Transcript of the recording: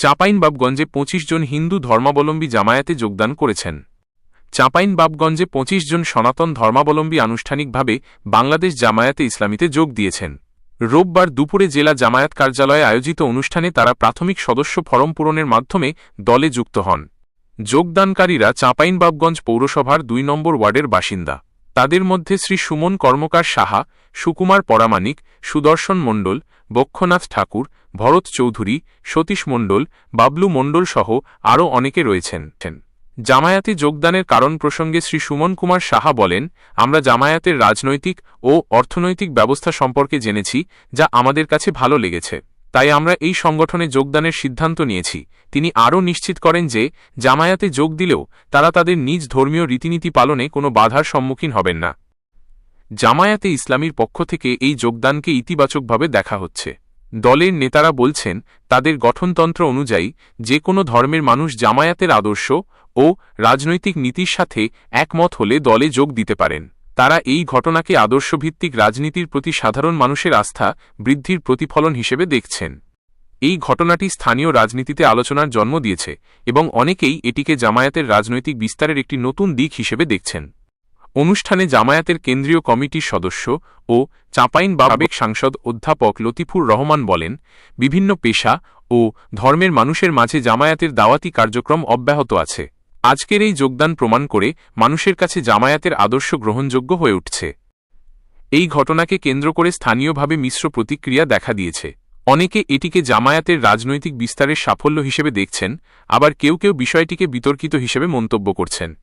চাঁপাইনবাবগঞ্জে পঁচিশ জন হিন্দু ধর্মাবলম্বী জামায়াতে যোগদান করেছেন। চাঁপাইনবাবগঞ্জে পঁচিশ জন সনাতন ধর্মাবলম্বী আনুষ্ঠানিকভাবে বাংলাদেশ জামায়াতে ইসলামীতে যোগ দিয়েছেন। রোববার দুপুরে জেলা জামায়াত কার্যালয়ে আয়োজিত অনুষ্ঠানে তারা প্রাথমিক সদস্য ফরম পূরণের মাধ্যমে দলে যুক্ত হন। যোগদানকারীরা চাঁপাইনবাবগঞ্জ পৌরসভার দুই নম্বর ওয়ার্ডের বাসিন্দা। তাদের মধ্যে শ্রী সুমন কর্মকার সাহা, সুকুমার পরামানিক, সুদর্শন মণ্ডল বক্ষনাথ ঠাকুর, ভরত চৌধুরী, সতীশ মণ্ডল, বাবলু মণ্ডল সহ আরও অনেকে রয়েছেন। জামায়াতে যোগদানের কারণ প্রসঙ্গে শ্রী সুমন কুমার সাহা বলেন, আমরা জামায়াতের রাজনৈতিক ও অর্থনৈতিক ব্যবস্থা সম্পর্কে জেনেছি, যা আমাদের কাছে ভালো লেগেছে। তাই আমরা এই সংগঠনে যোগদানের সিদ্ধান্ত নিয়েছি। তিনি আরও নিশ্চিত করেন যে, জামায়াতে যোগ দিলেও তারা তাদের নিজ ধর্মীয় রীতিনীতি পালনে কোনো বাধার সম্মুখীন হবেন না। জামায়াতে ইসলামীর পক্ষ থেকে এই যোগদানকে ইতিবাচকভাবে দেখা হচ্ছে। দলের নেতারা বলছেন, তাদের গঠনতন্ত্র অনুযায়ী যে কোনো ধর্মের মানুষ জামায়াতের আদর্শ ও রাজনৈতিক নীতির সাথে একমত হলে দলে যোগ দিতে পারেন। তারা এই ঘটনাকে আদর্শভিত্তিক রাজনীতির প্রতি সাধারণ মানুষের আস্থা বৃদ্ধির প্রতিফলন হিসেবে দেখছেন। এই ঘটনাটি স্থানীয় রাজনীতিতে আলোচনার জন্ম দিয়েছে এবং অনেকেই এটিকে জামায়াতের রাজনৈতিক বিস্তারের একটি নতুন দিক হিসেবে দেখছেন। অনুষ্ঠানে জামায়াতের কেন্দ্রীয় কমিটির সদস্য ও চাঁপাইন বাবেক সাংসদ অধ্যাপক লতিফুর রহমান বলেন, বিভিন্ন পেশা ও ধর্মের মানুষের মাঝে জামায়াতের দাওয়াতি কার্যক্রম অব্যাহত আছে। আজকের এই যোগদান প্রমাণ করে মানুষের কাছে জামায়াতের আদর্শ গ্রহণযোগ্য হয়ে উঠছে। এই ঘটনাকে কেন্দ্র করে স্থানীয়ভাবে মিশ্র প্রতিক্রিয়া দেখা দিয়েছে। অনেকে এটিকে জামায়াতের রাজনৈতিক বিস্তারের সাফল্য হিসেবে দেখছেন, আবার কেউ কেউ বিষয়টিকে বিতর্কিত হিসেবে মন্তব্য করছেন।